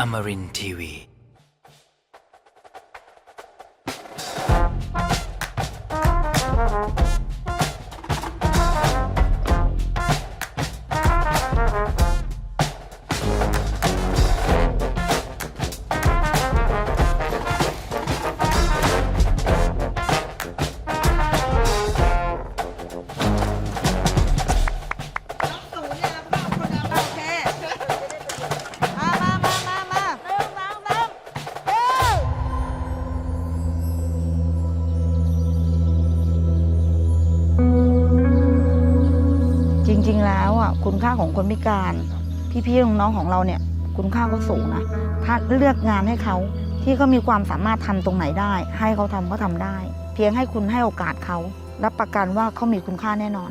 Amarin Tiwi. คุณค่านพิการพี่ๆน้องๆของเราเนี่ยคุณค่าก็สูงนะถ้าเลือกงานให้เขาที่เขามีความสามารถทำตรงไหนได้ ให้เขาทำก็ทำได้ เพียงให้คุณให้โอกาสเขารับประกันว่าเขามีคุณค่าแน่นอน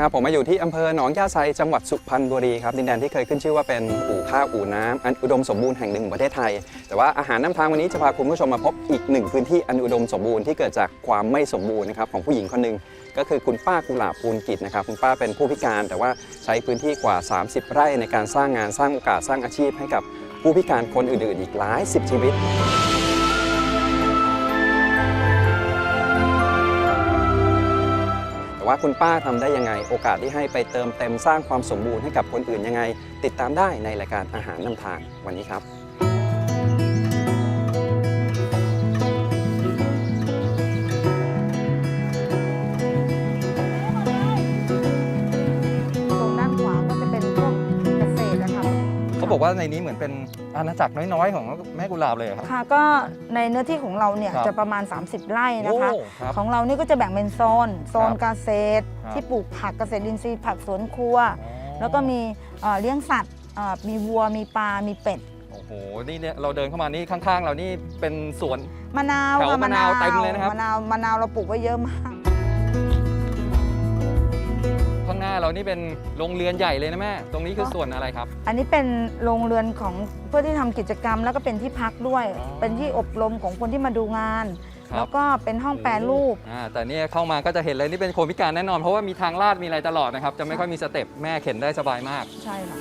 นะครับ ผมมาอยู่ที่อำเภอหนองยาไซจังหวัดสุพรรณบุรีครับดินแดนที่เคยขึ้นชื่อว่าเป็นอู่ข้าวอู่น้ำอันอุดมสมบูรณ์แห่งหนึ่งของประเทศไทย แต่ว่าอาหารน้ำทางวันนี้จะพาคุณผู้ชมมาพบอีกหนึ่งพื้นที่อันอุดมสมบูรณ์ที่เกิดจากความไม่สมบูรณ์นะครับของผู้หญิงคนหนึ่งก็คือคุณป้ากุหลาบปูนกิจนะครับคุณป้าเป็นผู้พิการ แต่ว่าใช้พื้นที่กว่า 30 ไร่ในการสร้างงานสร้างโอกาสสร้างอาชีพให้กับผู้พิการคนอื่นๆ อีกหลายสิบชีวิต ว่าคุณป้าทำได้ยังไง โอกาสที่ให้ไปเติมเต็มสร้างความสมบูรณ์ให้กับคนอื่นยังไง ติดตามได้ในรายการอาหารนำทางวันนี้ครับ ว่าในนี้เหมือนเป็นอาณาจักรน้อยๆ ของแม่กุหลาบเลยเหรอครับ ค่ะ ก็ในเนื้อที่ของเราเนี่ยครับจะประมาณ 30 ไร่นะคะ โอ้ครับของเรานี่ก็จะแบ่งเป็นโซน โซนครับเกษตร ครับ ที่ปลูกผักเกษตรอินทรีย์ผักสวนครัว แล้วก็มีเอ่อเลี้ยงสัตว์เอ่อมีวัวมีปลา มีเป็ด โอ้โหนี่เนี่ยเราเดินเข้ามานี่ข้างๆ เรานี่เป็นสวน มะนาวแถวค่ะมะนาวเต็มเลยนะครับ มะนาวมะนาวเราปลูกไว้เยอะมาก ข้างหน้าเรานี่เป็นโรงเรือนใหญ่เลยนะแม่ ตรงนี้คือส่วนอะไรครับ อันนี้เป็นโรงเรือนของเพื่อที่ทำกิจกรรม แล้วก็เป็นที่พักด้วย อ๋อ เป็นที่อบรมของคนที่มาดูงาน ครับแล้วก็เป็นห้องแปรรูป อ่าแต่เนี่ยเข้ามาก็จะเห็นเลยนี่เป็นคนพิการแน่นอน เพราะว่ามีทางลาดมีอะไรตลอดนะครับ จะไม่ค่อยมีสเต็ปแม่เข็นได้สบายมากใช่ค่ะ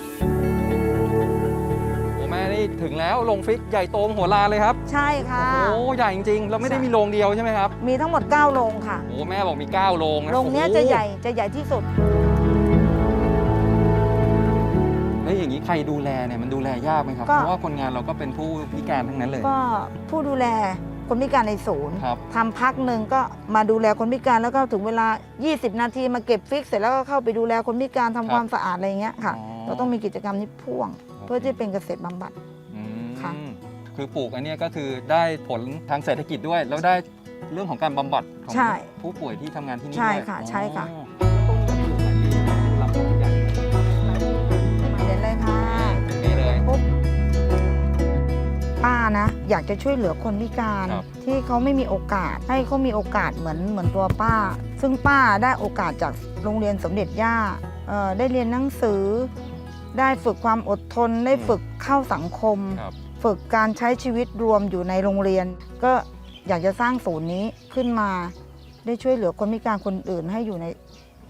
โอ้แม่นี่ถึงแล้วโรงฟิกใหญ่โตมโหฬารเลยครับ ใช่ค่ะ โอ้ใหญ่จริงๆ เราไม่ได้ใช่มีโรงเดียวใช่ไหมครับ มีทั้งหมด 9 โรงค่ะ โอ้แม่บอกมี 9 โรงนะโรงเนี้ยโอ้โจะใหญ่จะใหญ่ที่สุด อย่างนี้ใครดูแลเนี่ยมันดูแลยากไหมครับ ก็ เพราะว่าคนงานเราก็เป็นผู้พิการทั้งนั้นเลย ก็ผู้ดูแลคนพิการในศูนย์ครับ ทำพักหนึ่งก็มาดูแลคนพิการแล้วก็ถึงเวลา 20 นาทีมาเก็บฟิกเสร็จแล้วก็เข้าไปดูแลคนพิการทำความสะอาดอะไรอย่างเงี้ยค่ะ อ๋อ เราต้องมีกิจกรรมนี้พ่วง เพื่อที่เป็นเกษตรบำบัด อืมค่ะ คือปลูกอันเนี้ยก็คือได้ผลทางเศรษฐกิจด้วย แล้วได้เรื่องของการบำบัดของใช่ผู้ป่วยที่ทำงานที่นี่ใช่ด้วยค่ะใช่ค่ะ อ๋อ ป้านะ อยากจะช่วยเหลือคนพิการครับ ที่เขาไม่มีโอกาสให้เขามีโอกาสเหมือนเหมือนตัวป้า ซึ่งป้าได้โอกาสจากโรงเรียนสมเด็จย่าเอ่อได้เรียนหนังสือ ได้ฝึกความอดทนได้ฝึกเข้าสังคม ครับฝึกการใช้ชีวิตรวมอยู่ในโรงเรียน ก็อยากจะสร้างศูนย์นี้ขึ้นมา ได้ช่วยเหลือคนพิการคนอื่นให้อยู่ใน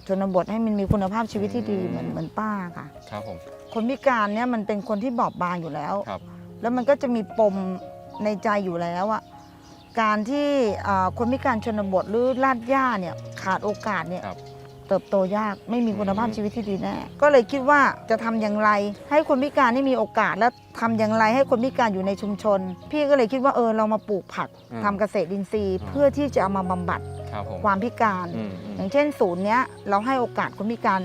ชนบทให้มันมีคุณภาพชีวิตที่ดีเหมือนเหมือนป้าค่ะ ครับผมคนพิการเนี่ยมันเป็นคนที่บอบบางอยู่แล้ว ครับ แล้วมันก็จะมีปมในใจอยู่แล้วอะการที่อ่าคนพิการชนบทหรือลาดย่าเนี่ยขาดโอกาสเนี่ยครับเติบโตยากไม่มีคุณภาพอืมชีวิตที่ดีแน่ก็เลยคิดว่าจะทำอย่างไร ให้คนพิการได้มีโอกาสและทำอย่างไรให้คนพิการอยู่ในชุมชน พี่ก็เลยคิดว่าเออเรามาปลูกผักอืมทำเกษตรอินทรีย์อืมเพื่อที่จะเอามาบำบัดครับผมความพิการอืมอืมอย่างเช่นศูนย์เนี้ยเราให้โอกาสคนพิการ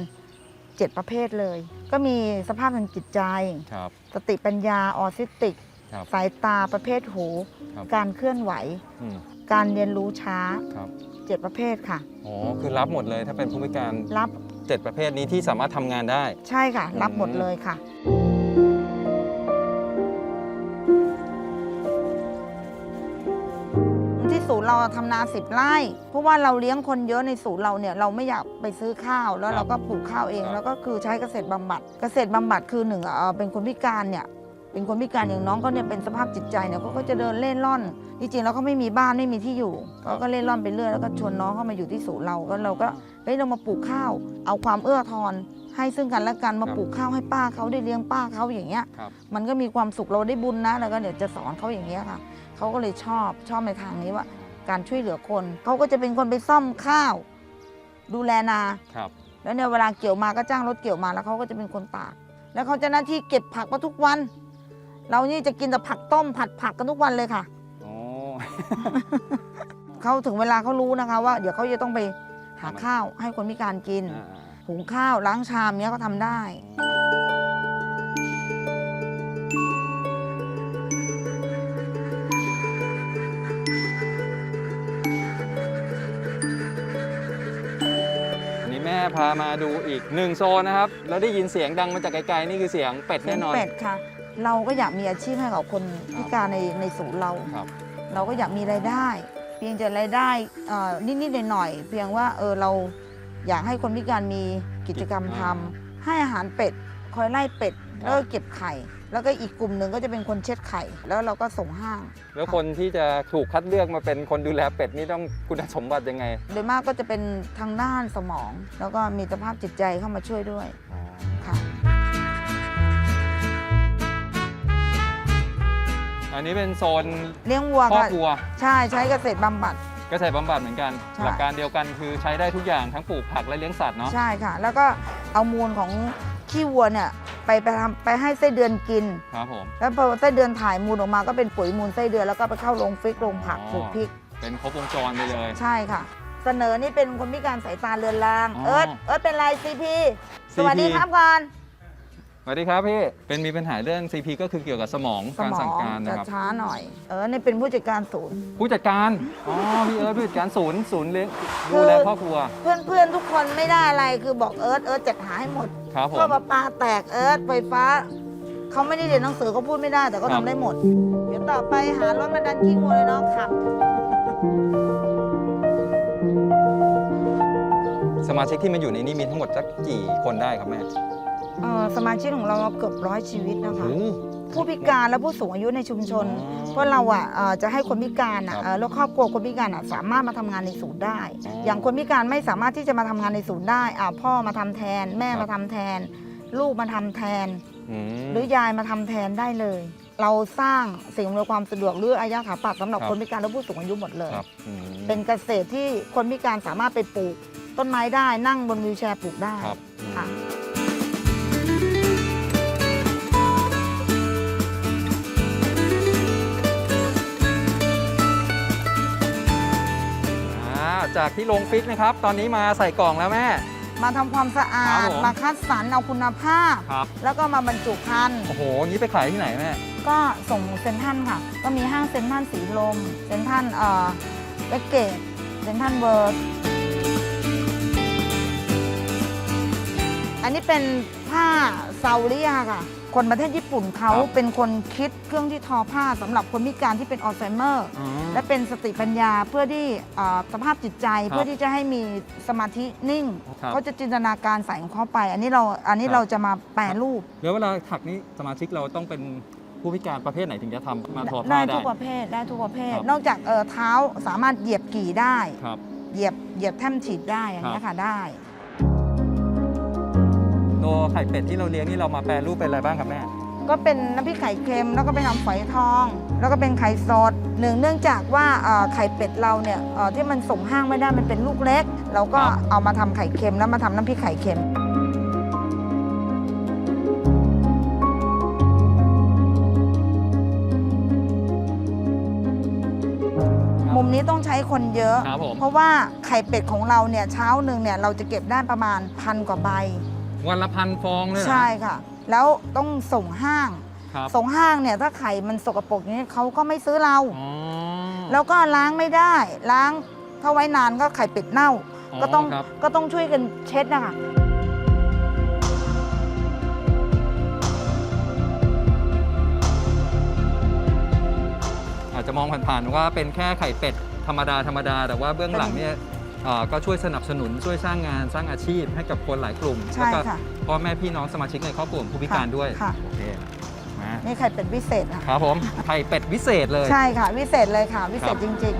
เจ็ดประเภทเลย ก็มีสภาพทางจิตใจครับ สติปัญญาออทิสติก ครับสายตาประเภทหู ครับการเคลื่อนไหว อืมการเรียนรู้ช้าครับเจ็ดประเภทค่ะ อ๋อคือรับหมดเลยถ้าเป็นผู้พิการรับเจ็ดประเภทนี้ที่สามารถทำงานได้ ใช่ค่ะ รับหมดอืมเลยค่ะ ที่ศูนย์เราทำนาสิบไร่ เพราะว่าเราเลี้ยงคนเยอะในศูนย์เราเนี่ยเราไม่อยากไปซื้อข้าวแล้วครับเราก็ปลูกข้าวเองครับแล้วก็คือใช้เกษตรบำบัด เกษตรบำบัดคือหนึ่งเอ่อเป็นคนพิการเนี่ยเป็นคนพิการอย่างน้องก็เนี่ยเป็นสภาพจิตใจเนี่ยเขาก็จะเดินเล่นร่อน จริงๆแล้วเขาไม่มีบ้านไม่มีที่อยู่เขาก็เล่นร่อนไปเรื่อยแล้วก็ชวนน้องเข้ามาอยู่ที่ศูนย์เราก็เราก็เฮ้ยเรามาปลูกข้าว เอาความเอื้อทอนให้ซึ่งกันและกันมาปลูกข้าวให้ป้าเขาได้เลี้ยงป้าเขาอย่างเงี้ย ครับ มันก็มีความสุขเราได้บุญนะ แล้วก็เดี๋ยวจะสอนเขาอย่างเงี้ยค่ะ เขาก็เลยชอบชอบในทางนี้ว่า การช่วยเหลือคนเขาก็จะเป็นคนไปซ่อมข้าว ดูแลนา ครับ แล้วเนี่ยเวลาเกี่ยวมาก็จ้างรถเกี่ยวมาแล้วเขาก็จะเป็นคนตาก แล้วเขาจะหน้าที่เก็บผักมาทุกวัน เรานี่จะกินแต่ผักต้มผัดผักกันทุกวันเลยค่ะโอ้เขาถึงเวลาเขารู้นะคะว่า เดี๋ยวเขาจะต้องไปหาข้าวให้คนพิการกิน อ่าหุงข้าวล้างชามเนี้ยก็ทำได้อันนี้แม่ พามาดูอีกหนึ่งโซนนะครับ แล้วได้ยินเสียงดังมาจากไกลๆนี่คือเสียงเป็ดเลี้แน่ยงนอน เป็ดค่ะ เราก็อยากมีอาชีพให้กับคนพิการในในศูนย์เรา ครับ เราก็อยากมีรายได้ เพียงแต่รายได้เอ่อนิดๆหน่อยๆเพียงว่าเออเราอยากให้คนพิการมีกิจกรรมทำให้อาหารเป็ด คอยไล่เป็ด แล้วก็เก็บไข่ แล้วก็อีกกลุ่มหนึ่งก็จะเป็นคนเช็ดไข่ แล้วเราก็ส่งห้าง แล้วคนที่จะถูกคัดเลือกมาเป็นคนดูแลเป็ดนี่ต้องคุณสมบัติยังไง โดยมากก็จะเป็นทางด้านสมอง แล้วก็มีสภาพจิตใจเข้ามาช่วยด้วยค่ะอันนี้เป็นโซนเลี้ยงวัวครอบค่ะครัว ใช่ใช้เกษตรบำบัดเกษตรบำบัดเหมือนกันใช่หลักการเดียวกันคือใช้ได้ทุกอย่างทั้งปลูกผักและเลี้ยงสัตว์เนาะใช่ค่ะ แล้วก็เอามูลของ ขี้วัวเนี่ยไปไปทำไปให้ไส้เดือนกิน ครับผม แล้วพอไส้เดือนถ่ายมูลออกมาก็เป็นปุ๋ยมูลไส้เดือนแล้วก็ไปเข้าโรงฟิกโรงผักอ๋อ ปลูกพริก เป็นครบวงจรไปเลย ใช่ค่ะ เสนอนี่เป็นคนพิการสายตาเรือนราง อ๋อเอิร์ธเอิร์ธเป็นไรซีพีส CP วัสดีครับก่อน สวัสดีครับพี่ เป็นมีปัญหาเรื่อง CP ก็คือเกี่ยวกับสมองสการมอสั่งงการจะนะครับ ช้าหน่อย เออนี่เป็นผู้จัดการศูนย์ ผู้จัดการ อ๋อ พี่เอิร์ธผู้จัดการศูนย์ศูนย์เลี้ยงคือดูแลครอบครัวเพื่อนเพื่อนๆทุกคนไม่ได้อะไรคือบอกเอิร์ธเอิร์ธจัดหาให้หมดครับผม ท่อประปาแตกเอิร์ธไฟฟ้า เขาไม่ได้เรียนหนังสือเขาพูดไม่ได้แต่เขาครัทำบ ได้หมด เดี๋ยวต่อไปหารถมาดันขี้งูเลยเนาะขับ สมาชิกที่มาอยู่ในนี้มีทั้งหมดสักกี่คนได้ครับแม่ เอ่อสมาชิกของเราเกือบร้อยชีวิตนะคะโอ้ผู้พิการและผู้สูงอายุในชุมชน อ๋อเพราะเราอะเอ่อจะให้คนพิการอะครับเอ่อแล้วครอบครัวคนพิการอะสามารถมาทำงานในศูนย์ได้ อ๋อออย่างคนพิการไม่สามารถที่จะมาทำงานในศูนย์ได้อ่าพ่อมาทำแทน แม่ครับ มาทำแทน ลูกมาทำแทนอืมหรือยายมาทำแทนได้เลย เราสร้างสิ่งอำนวยความสะดวกหรืออายาถาปัตย์สำหรับครับ คนพิการและผู้สูงอายุหมดเลย ครับอืมเป็นเกษตรที่คนพิการสามารถไปปลูก ต้นไม้ได้นั่งบนวีลแชร์ปลูกได้ ครับอืมค่ะอ่า จากที่ลงฟิกนะครับ ตอนนี้มาใส่กล่องแล้วแม่ มาทำความสะอาครัด บผมมาคัดสรรเอาคุณภาพ ครับ แล้วก็มาบรรจุภัณฑ์โอ้โหงี้ไปขายที่ไหนแม่ ก็ส่งเซ็นทรัลค่ะ ก็มีห้างเซ็นทรัลสีลม เซ็นทรัลเอ่อเวสเกตเซ็นทรัลเวิร์อันนี้เป็นผ้าซาอุริยาค่ะ คนประเทศญี่ปุ่นเขาครับเป็นคนคิดเครื่องที่ทอผ้าสำหรับคนพิการที่เป็นอัลไซเมอร์อ๋อและเป็นสติปัญญาเพื่อที่เอ่อสภาพจิตใจครับเพื่อที่จะให้มีสมาธินิ่งครับเขาจะจินตนาการใส่ของเขาไป อันนี้เราอันนี้ครับ เราจะมาแปรรูปแล้วเวลาถักนี้สมาชิกเราต้องเป็นผู้พิการประเภทไหนถึงจะทำมาทอผ้าได้ได้ ทุกประเภทได้ทุกประเภท ครับ นอกจากเอ่อเท้าสามารถเหยียบกี่ได้ ครับ เหยียบเหยียบแท่มฉีดได้อย่างนี้ยค่ะได้ ตัวไข่เป็ดที่เราเลี้ยงนี่เรามาแปรรูปเป็นอะไรบ้างครับแม่ ก็เป็นน้ำพริกไข่เค็มแล้วก็เป็นน้ำฝอยทอง แล้วก็เป็นไข่สดหนึ่งเนื่องจากว่าเอ่อไข่เป็ดเราเนี่ยเอ่อที่มันส่งห้างไม่ได้มันเป็นลูกเล็ก เราก็ครับ เอามาทำไข่เค็มแล้วมาทำน้ำพริกไข่เค็ม มุมนี้ต้องใช้คนเยอะ ครับผม เพราะว่าไข่เป็ดของเราเนี่ยเช้าหนึ่งเนี่ยเราจะเก็บได้ประมาณพันกว่าใบ วันละพันฟองเลยเหรอใช่ค่ะ แล้วต้องส่งห้าง ครับส่งห้างเนี่ยถ้าไข่มันสกปรกอย่างนี้เขาก็ไม่ซื้อเรา อ๋อ แล้วก็ล้างไม่ได้ ล้างถ้าไว้นานก็ไข่เป็ดเน่าก็ต้องครับ ก็ต้องช่วยกันเช็ดนะคะอาจจะมองผ่านๆว่าเป็นแค่ไข่เป็ดธรรมดาธรรมดา แต่ว่าเบื้องหลังเนี่ยเอ่อ ก็ช่วยสนับสนุนช่วยสร้างงานสร้างอาชีพให้กับคนหลายกลุ่มใช่แล้วก็ค่ะพ่อแม่พี่น้องสมาชิกในครอบครัวของผู้พิการด้วยค่ะ โอเคมานี่ไข่เป็ดวิเศษอะครับผมไข่เป็ดวิเศษเลย ใช่ค่ะ วิเศษเลยค่ะ วิเศครัษบจริงที่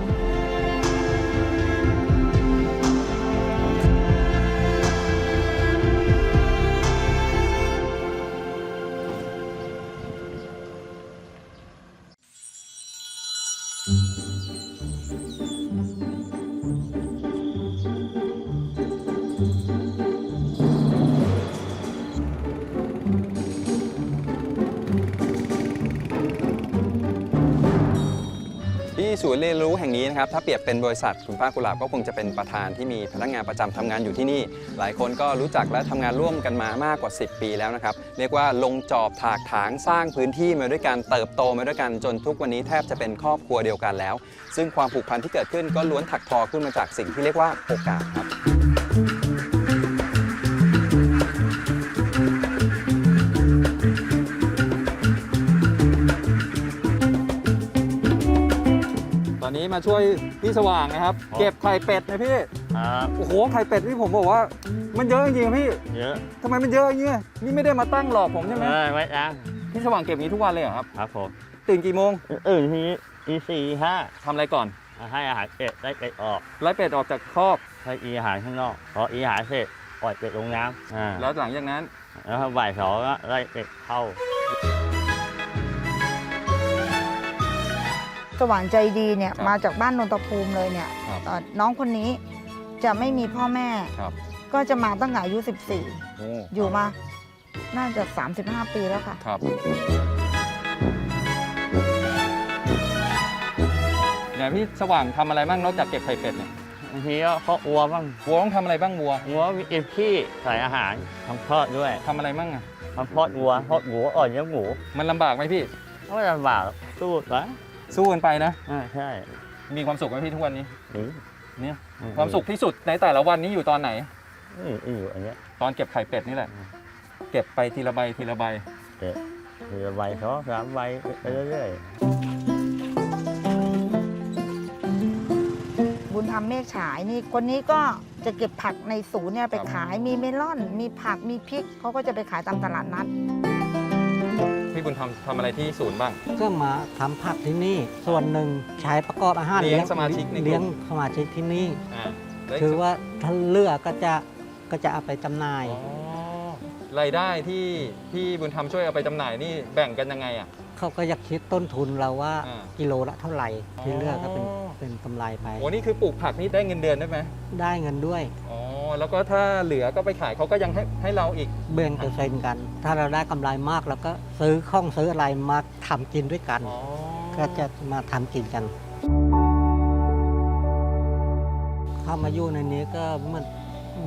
ศูนย์เรียนรู้แห่งนี้นะครับถ้าเปรียบเป็นบริษัทคุณป้ากุหลาบก็คงจะเป็นประธานที่มีพนักงานประจำทำงานอยู่ที่นี่ หลายคนก็รู้จักและทำงานร่วมกันมามากกว่า 10 ปีแล้วนะครับเรียกว่าลงจอบถากถางสร้างพื้นที่มาด้วยกันเติบโตมาด้วยกันจนทุกวันนี้แทบจะเป็นครอบครัวเดียวกันแล้ว ซึ่งความผูกพันที่เกิดขึ้นก็ล้วนถักทอขึ้นมาจากสิ่งที่เรียกว่าโอกาสครับ มาช่วยพี่สว่างนะครับ เก็บไข่เป็ดนะพี่ ครับโอ้โหไข่เป็ดที่ผมบอกว่า มันเยอะจริงๆพี่เยอะทำไมมันเยอะอย่างเงี้ยนี่ไม่ได้มาตั้งหลอกผมใช่ไหมเออไว้ยังพี่สว่างเก็บอย่างนี้ทุกวันเลยเหรอครับครับผมตื่นกี่โมงอื่นทีอีสี่ห้าทำอะไรก่อนให้อาหารเป็ดได้เป็ดออกไล่เป็ดออกจากคอกให้อีอาหารข้างนอกพออีอาหารเสร็จปล่อยเป็ดลงน้ำอ่าแล้วหลังจากนั้นแล้วพอบ่ายสองก็ไล่เป็ดเข้า สว่างใจดีเนี่ยครับมาจากบ้านนนทภูมิเลยเนี่ยครับเอ่อน้องคนนี้จะไม่มีพ่อแม่ ครับ ก็จะมาตั้งแต่อายุโอ้14 อยู่มาน่าจะ 35 ปีแล้วค่ะ ครับเนี่ยพี่สว่างทำอะไรบ้างนอกจากเก็บไข่เป็ดเนี่ยบางทีก็เพาะวัวบ้างวัวต้องทำอะไรบ้างวัววัวมีเอ็มขี้ใส่อาหารทำทอดด้วยทำอะไรบ้างอะทำทอดวัวทอดหมูอ่อนเนื้อหมูมันลำบากไหมพี่ ไม่ลำบากหรอกสู้นะ สู้กันไปนะ อ่าใช่มีความสุขไหมพี่ทุกวันนี้นี่เนี่ยความสุขที่สุดในแต่ละวันนี้อยู่ตอนไหนนี่อยู่อันเนี้ยตอนเก็บไข่เป็ดนี่แหละ เก็บไปทีละใบทีละใบเด็ดทีละใบสองสามใบไปเรื่อยบุญธรรมเมฆฉายนี่คนนี้ก็จะเก็บผักในศูนย์เนี่ยไปขายมีเมลอน มีผักมีพริกเขาก็จะไปขายตามตลาดนัด พี่บุญทำทำอะไรที่ศูนย์บ้าง ก็มาทำผักที่นี่ ส่วนหนึ่งใช้ประกอบอาหารเลี้ยงสมาชิกในกลุ่ม เลี้ยงสมาชิกที่นี่ อ่าแล้วคือว่าถ้าเลือกก็จะก็จะเอาไปจำหน่าย อ๋อรายได้ที่พี่บุญธรรมช่วยเอาไปจำหน่ายนี่แบ่งกันยังไงอะ เขาก็อยากคิดต้นทุนเราว่าอ่ากิโลละเท่าไหร่อ๋อที่เลือกก็เป็นเป็นกำไรไป โอ้นี่คือปลูกผักนี่ได้เงินเดือนได้ไหมได้เงินด้วย อ๋อ แล้วก็ถ้าเหลือก็ไปขายเขาก็ยังให้ให้เราอีกแบ่งเปอร์เซ็นต์กัน ถ้าเราได้กำไรมากเราก็ซื้อข้องซื้ออะไรมาทำกินด้วยกัน อ๋อก็จะมาทำกินกัน เข้ามาอยู่ในนี้ก็มัน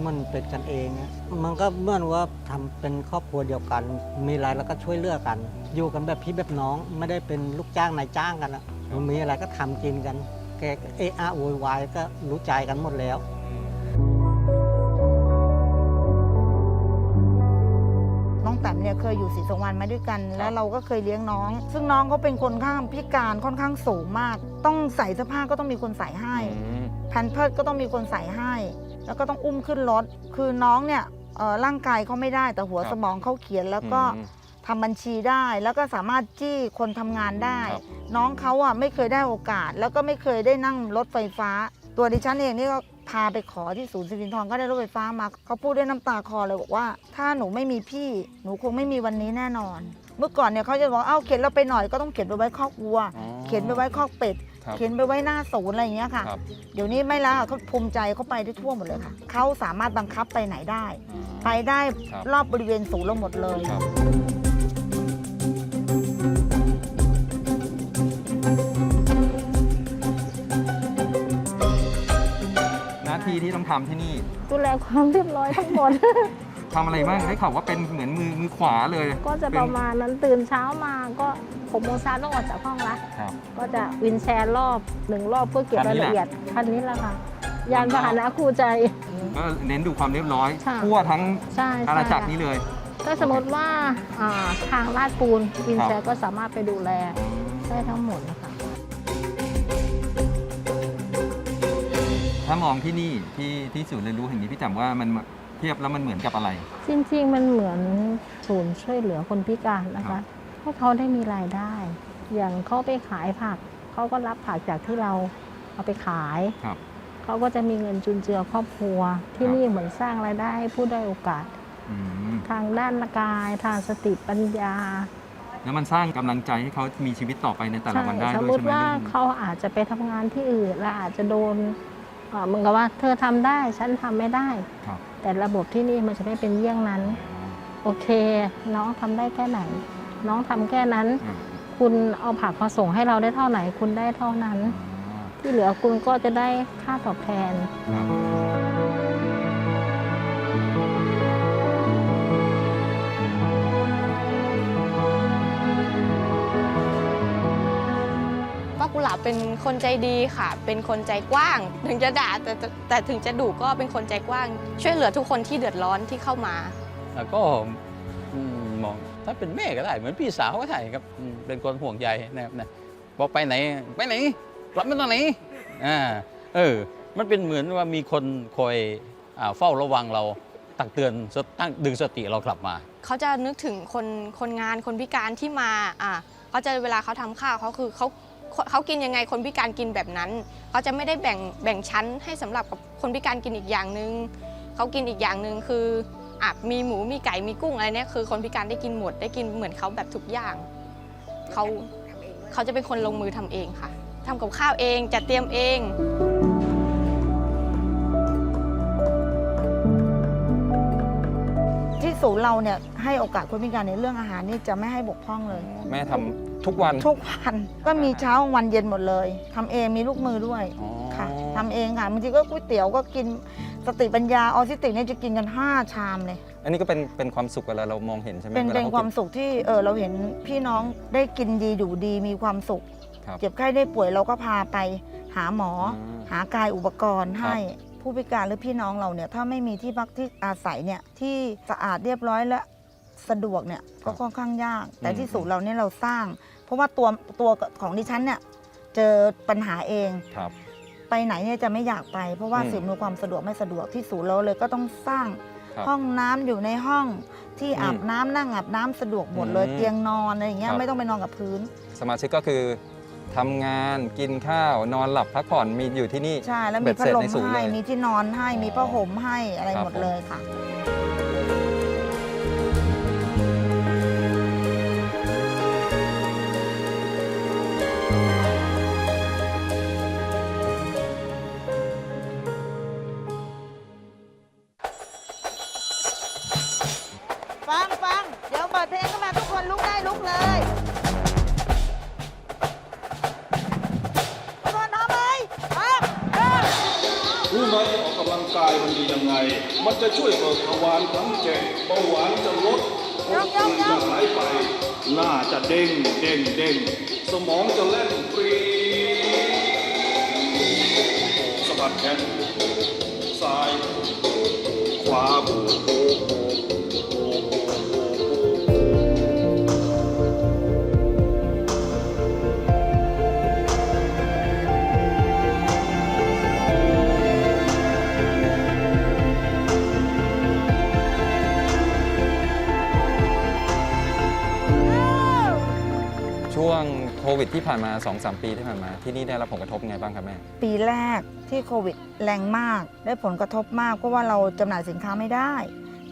มันเป็นกันเองอะมันก็เหมื่อนว่าทำเป็นครอบครัวเดียวกัน มีอะไรแล้วก็ช่วยเหลือกกัน อยู่กันแบบพี่แบบน้องไม่ได้เป็นลูกจ้างนายจ้างกันอะมันมีอะไรก็ทำกินกัน แกก็เอะอะโวยวายก็รู้ใจกันหมดแล้ว เนี่ยเคยอยู่ศรีสงวันมาด้วยกัน แล้วเราก็เคยเลี้ยงน้อง ซึ่งน้องเขาเป็นคนข้างพิการค่อนข้างสูงมาก ต้องใส่เสื้อผ้าก็ต้องมีคนใส่ให้อืมแพนเพิร์ดก็ต้องมีคนใส่ให้ แล้วก็ต้องอุ้มขึ้นรถคือน้องเนี่ยเอ่อร่างกายเขาไม่ได้แต่หัวครับสมองเขาเขียนแล้วก็อืมทำบัญชีได้แล้วก็สามารถจี้คนทำงานได้ครับน้องเขาอะไม่เคยได้โอกาส แล้วก็ไม่เคยได้นั่งรถไฟฟ้า ตัวดิฉันเองนี่ก็ พาไปขอที่ศูนย์สิรินทรก็ได้รถไฟฟ้ามาเขาพูดด้วยน้ำตาคลอเลยบอกว่า ถ้าหนูไม่มีพี่หนูคงไม่มีวันนี้แน่นอน เมื่อก่อนเนี่ยเขาจะบอกเอ้าเข็นเราไปหน่อยก็ต้องเข็นไปไว้คอกวัวอ๋อเข็นไปไว้คอกเป็ดครับเข็นไปไว้หน้าศูนย์อะไรอย่างเงี้ยค่ะครับเดี๋ยวนี้ไม่แล้วเขาภูมิใจเขาไปได้ทั่วหมดเลยค่ะเขาสามารถบังคับไปไหนได้ ไปได้ครับรอบบริเวณศูนย์เราหมดเลย ที่ที่ต้องทำที่นี่ดูแลความเรียบร้อยทั้งหมด ทำอะไรบ้างได้ข่าวว่าเป็นเหมือนมือมือขวาเลยก็จะประมาณนั้นตื่นเช้ามาก็หกโมงเช้าต้องออกจากห้องละครับ ก็จะวินแชร์รอบหนึ่งรอบเพื่อเก็บคัรานยนี้แหละละเอียดคันนี้แหละค่ะ ยานพาหนะคู่ใจ ก็เน้นดูความเรียบร้อยใช่ทั่วทั้งใช่อาณาใช่จักรนี้เลย ก็สมมติว่าอ่าทางลาดปูนวินแชร์ก็สามารถไปดูแลได้ทั้งหมดนะคะ ถ้ามองที่นี่ที่ที่ศูนย์เรียนรู้แห่งนี้พี่แจ่มว่ามันเทียบแล้วมันเหมือนกับอะไร จริงๆ มันเหมือนศูนย์ช่วยเหลือคนพิการนะครัคะบให้เขาได้มีรายได้ อย่างเขาไปขายผักเขาก็รับผักจากที่เราเอาไปขายครับเขาก็จะมีเงินจุนเจือครอบครัว ที่ครับนี่เหมือนสร้างรายได้ให้ผู้ได้อยโอกาสอืมทางด้านกายทางสติปัญญา แล้วมันสร้างกำลังใจให้เขามีชีวิตต่อไปในแต่ละวันได้สมด้วยมใช่ติไหมว่าเรื่องเขาอาจจะไปทำงานที่อื่นและอาจจะโดน เอ่อเหมึงกับว่าเธอทำได้ฉันทำไม่ได้ครับแต่ระบบที่นี่มันจะไม่เป็นเยี่ยงนั้น โอเค น้องทำได้แค่ไหน น้องทำแค่นั้นอ่าคุณเอาผักมาส่งให้เราได้เท่าไหร่คุณได้เท่านั้น ที่เหลือคุณก็จะได้ค่าตอบแทน กุหลาบเป็นคนใจดีค่ะ เป็นคนใจกว้าง ถึงจะด่าแต่แต่แต่ถึงจะดุก็เป็นคนใจกว้าง ช่วยเหลือทุกคนที่เดือดร้อนที่เข้ามา แล้วก็อืมมองถ้าเป็นแม่ก็ได้ เหมือนพี่สาวก็ได้ครับอืมเป็นคนห่วงใยนะครับนะบอกไปไหนไปไหนกลับมาตอนไหนอ่าเออ มันเป็นเหมือนว่ามีคนคอยอ่าเฝ้าระวังเราตักเตือนสตั้งดึงสติเรากลับมา เขาจะนึกถึงคนคนงานคนพิการที่มาอะเขาจะเวลาเขาทำข้าวเขาคือเขา เขากินยังไงคนพิการกินแบบนั้น เขาจะไม่ได้แบ่งแบ่งชั้นให้สำหรับกับคนพิการกินอีกอย่างหนึ่งเขากินอีกอย่างหนึ่งคืออะมีหมูมีไก่มีกุ้งอะไรเนี่ยคือ คนพิการได้กินหมดได้กินเหมือนเขาแบบทุกอย่างเขาเขาจะเป็นคนลงมือทำเองค่ะทำกับข้าวเองจัดเตรียมเอง ศูนย์เราเนี่ยให้โอกาสคนพิการในเรื่องอาหารนี่จะไม่ให้บกพร่องเลย แม่ทำทุกวันทุกวันก็มีเช้าวันเย็นหมดเลยทำเองมีลูกมือด้วยอ๋อค่ะทำเองค่ะบางทีก็ก๋วยเตี๋ยวก็กินสติปัญญาออทิสติกเนี่ยจะกินกัน 5 ชามเลย อันนี้ก็เป็นเป็นความสุขเวลาเรามองเห็นใช่ไหมเป็นวลเป็นขความกิสุขที่เออเราเห็นพี่น้องได้กินดีอยู่ดีมีความสุข ครับเจ็บไข้ได้ป่วยเราก็พาไปหาหมออืมหากายอุปกรณ์ครับให้ ผู้พิการหรือพี่น้องเราเนี่ยถ้าไม่มีที่พักที่อาศัยเนี่ยที่สะอาดเรียบร้อยและสะดวกเนี่ยก็ค่อนข้างยาก แต่ที่ศูนย์เราเนี่ยเราสร้าง เพราะว่าตัวตัวของดิฉันเนี่ยเจอปัญหาเองครับไปไหนเนี่ยจะไม่อยากไป เพราะว่าอืมสิ่งอำนวยความสะดวกไม่สะดวกที่ศูนย์เราเลยก็ต้องสร้างครับห้องน้ำอยู่ในห้องที่อืมอาบน้ำนั่งอาบน้ำสะดวกหมดเลยอืมเตียงนอนอะไรอย่างเงี้คยรับไม่ต้องไปนอนกับพื้น สมาชิกก็คือ ทำงานกินข้าวนอนหลับพักผ่อนมีอยู่ที่นี่ ใช่แล้วเบ็มีดพัดเสร็จลมในศูนย์ให้เลยมีที่นอนให้อ๋อมีผ้าห่มให้อะไรครับหมดผมเลยค่ะ ดที่ผ่านมา 2-3 ปีที่ผ่านมา ที่นี่ได้รับผลกระทบยังไงบ้างครับแม่ ปีแรกที่โควิดแรงมากได้ผลกระทบมากเพราะว่าเราจำหน่ายสินค้าไม่ได้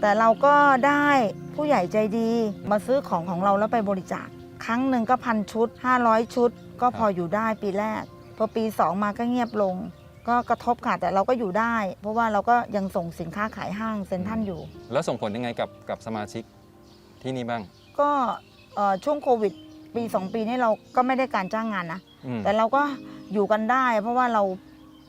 แต่เราก็ได้ผู้ใหญ่ใจดีมาซื้อของของเราแล้วไปบริจาค ครั้งหนึ่งก็พันชุด 500 ชุด ก็พออยู่ได้ปีแรก พอปี 2 มาก็เงียบลง ก็กระทบค่ะแต่เราก็อยู่ได้ เพราะว่าเราก็ยังส่งสินค้าขายห้างเซ็นทรัลอยู่ แล้วส่งผลยังไงกับกับสมาชิกที่นี่บ้าง ก็เอ่อช่วงโควิด ปี2ปีนี้เราก็ไม่ได้การจ้างงานนะอืม แต่เราก็อยู่กันได้ เพราะว่าเรา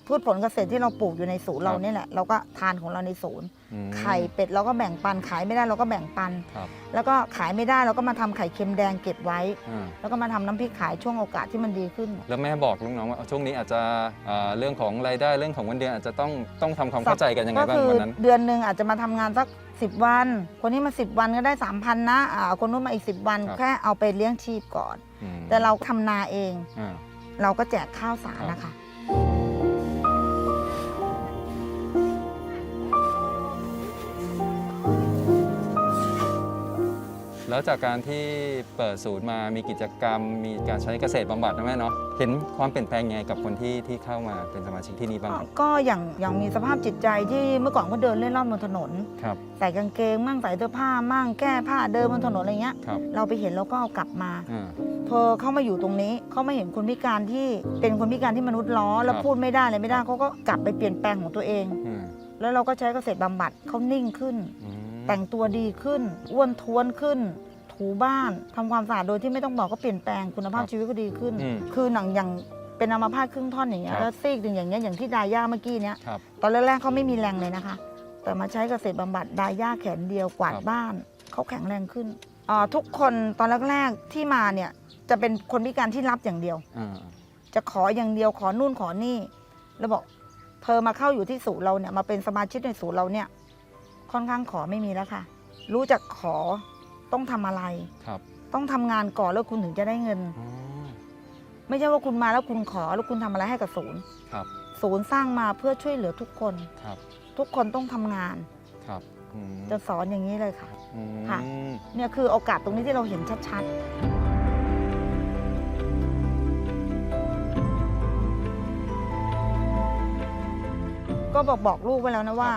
พืชผลเกษตรที่เราปลูกอยู่ในศูนย์ครับเราเนี่ยแหละเราก็ทานของเราในศูนย์ อืมไข่เป็ดเราก็แบ่งปันขายไม่ได้เราก็แบ่งปัน ครับแล้วก็ขายไม่ได้เราก็มาทำไข่เค็มแดงเก็บไว้ อ่าแล้วก็มาทำน้ำพริกขายช่วงโอกาสที่มันดีขึ้น แล้วแม่บอกลูกน้องว่าช่วงนี้อาจจะเอ่อเรื่องของรายได้เรื่องของเงินเดือนอาจจะต้องต้องทำความเข้าใจกันยังไงก็บ้างคือวันนั้น เดือนหนึ่งอาจจะมาทำงานสัก 10 วัน คนนี้มา 10 วันก็ได้ 3,000 นะอ่าคนนู้นมาอีก 10 วัน ครับ แค่เอาไปเลี้ยงชีพก่อน อืมแต่เราทำนาเอง อ่า เราก็แจกข้าวสารครับนะคะ แล้วจากการที่เปิดศูนย์มามีกิจกรรม มีการใช้เกษตรบำบัดนะแม่เนาะเห็นความเปลี่ยนแปลงยังไงกับคนที่ที่เข้ามาเป็นสมาชิกที่นี่บ้างครับก็อย่างอย่างมีสภาพจิตใจที่เมื่อก่อนก็เดินเล่นร่อนบนถนน ครับ ใส่กางเกงมั่งใส่เสื้อผ้ามั่งแก้ผ้าเดินบนถนนอะไรเงี้ย ครับเราไปเห็นเราก็เอากลับมาอ่า พอเข้ามาอยู่ตรงนี้เขามาเห็นคนพิการที่เป็นคนพิการที่มนุษย์ล้อแล้วครับ พูดไม่ได้อะไรไม่ได้เขาก็กลับไปเปลี่ยนแปลงของตัวเอง อืมแล้วเราก็ใช้เกษตรบำบัดเขานิ่งขึ้น อืม แต่งตัวดีขึ้น อ้วนท้วนขึ้น ถูบ้านทำความสะอาดโดยที่ไม่ต้องบอกก็เปลี่ยนแปลงคุณภาพชีวิตก็ดีขึ้น อืมคือหนังอย่างเป็นอัมพาตครึ่งท่อนอย่างเงี้ครัยบแล้วซีกหนึ่งอย่างเงี้ยอย่างที่ดาย่าเมื่อกี้เนี้ยครับ ตอนแรกๆเขาไม่มีแรงเลยนะคะ แต่มาใช้เกษตรบำบัดดาย่าแขนเดียวกวาดครับ บ้านเขาแข็งแรงขึ้นอ่าทุกคนตอนแรกๆที่มาเนี่ยจะเป็นคนพิการที่รับอย่างเดียว อ่า จะขออย่างเดียวขอนู่นขอนี่ แล้วบอกเธอมาเข้าอยู่ที่ศูนย์เราเนี่ยมาเป็นสมาชิกในศูนย์เราเนี่ย ค่อนข้างขอไม่มีแล้วค่ะ รู้จักขอต้องทำอะไร ครับต้องทำงานก่อนแล้วคุณถึงจะได้เงิน อ๋อไม่ใช่ว่าคุณมาแล้วคุณขอแล้วคุณทำอะไรให้กับศูนย์ ครับศูนย์สร้างมาเพื่อช่วยเหลือทุกคน ครับทุกคนต้องทำงาน ครับอืมจะสอนอย่างนี้เลยค่ะ อืมค่ะ เนี่ยคือโอกาสตรงนี้ที่เราเห็นชัดๆ ก็บอกบอกลูกไว้แล้วนะว่า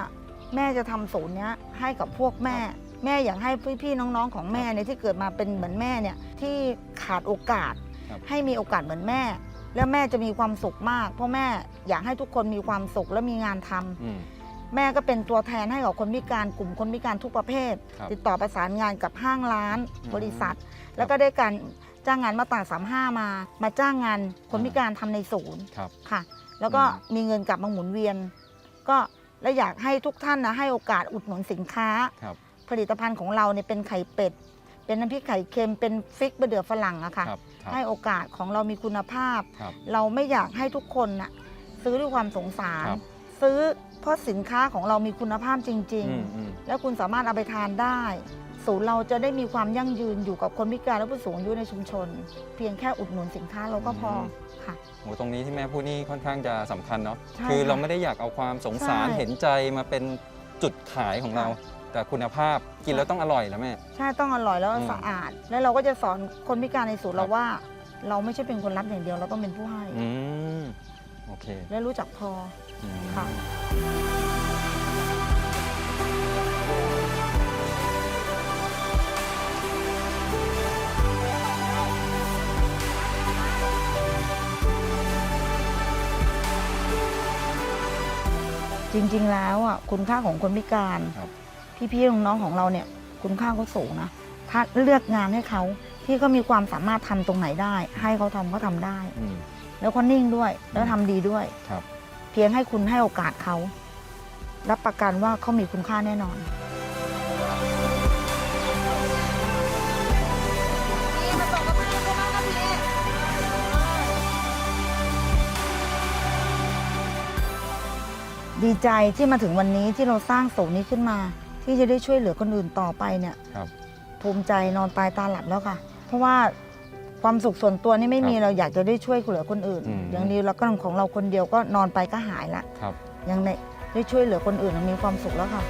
แม่จะทำศูนย์เนี้ยให้กับพวกแม่ แม่อยากให้พี่ๆน้องๆของแม่เนี่ยที่เกิดมาเป็นเหมือนแม่เนี่ยที่ขาดโอกาสครับให้มีโอกาสเหมือนแม่ แล้วแม่จะมีความสุขมาก เพราะแม่อยากให้ทุกคนมีความสุขและมีงานทำอืมแม่ก็เป็นตัวแทนให้กับคนพิการกลุ่มคนพิการทุกประเภทครับติดต่อประสานงานกับห้างร้านอืมบริษัท แล้วก็ได้การจ้างงานมาต่างสามห้ามา มาจ้างงานคนอ่าพิการทำในศูนย์ครับค่ะ แล้วก็อืมมีเงินกลับมาหมุนเวียน ก็ และอยากให้ทุกท่านนะให้โอกาสอุดหนุนสินค้า ครับ ผลิตภัณฑ์ของเราเนี่ยเป็นไข่เป็ด เป็นน้ำพริกไข่เค็มเป็นฟิกบะเดือฝรั่งอะค่ะ ครับครับให้โอกาสของเรามีคุณภาพ ครับ เราไม่อยากให้ทุกคนน่ะซื้อด้วยความสงสาร ครับ ซื้อเพราะสินค้าของเรามีคุณภาพจริง อืมอืมๆ แล้วคุณสามารถเอาไปทานได้ ศูนย์เราจะได้มีความยั่งยืนอยู่กับคนพิการและผู้สูงอายุในชุมชน เพียงแค่อุดหนุนสินค้าเราก็พอค่ะโหตรงนี้ที่แม่พูดนี่ค่อนข้างจะสำคัญเนาะใช่คือค่ะเราไม่ได้อยากเอาความสงสารใช่ เห็นใจมาเป็นจุดขายของเราค่ะแต่คุณภาพกินแล้วต้องอร่อยนะแม่ ใช่ต้องอร่อยแล้วอืมสะอาด แล้วเราก็จะสอนคนพิการในศูนย์ครัเราบ ว่า เราไม่ใช่เป็นคนรับอย่างเดียวเราต้องเป็นผู้ให้ อืมโอเคและรู้จักพอ อืมค่ะ จริงๆแล้วอะคุณค่าของคนพิการครับ พี่ๆน้องๆของเราเนี่ย คุณค่าเขาสูงนะถ้าเลือกงานให้เขาที่เขามีความสามารถทำตรงไหนได้ ให้เขาทำเขาทำได้ อืม แล้วเขานิ่งด้วย แล้วทำดีด้วยครับ เพียงให้คุณให้โอกาสเขารับประกันว่าเขามีคุณค่าแน่นอน ดีใจที่มาถึงวันนี้ที่เราสร้างศูนย์นี้ขึ้นมา ที่จะได้ช่วยเหลือคนอื่นต่อไปเนี่ยครับ ภูมิใจนอนตายตาหลับแล้วค่ะ เพราะว่าความสุขส่วนตัวนี่ไม่มีครับเราอยากจะได้ช่วยเหลือคนอื่น อืม อย่างนี้เราก็ของเราคนเดียวก็นอนไปก็หายละครับ ยังได้ได้ช่วยเหลือคนอื่นมีความสุขแล้วค่ะ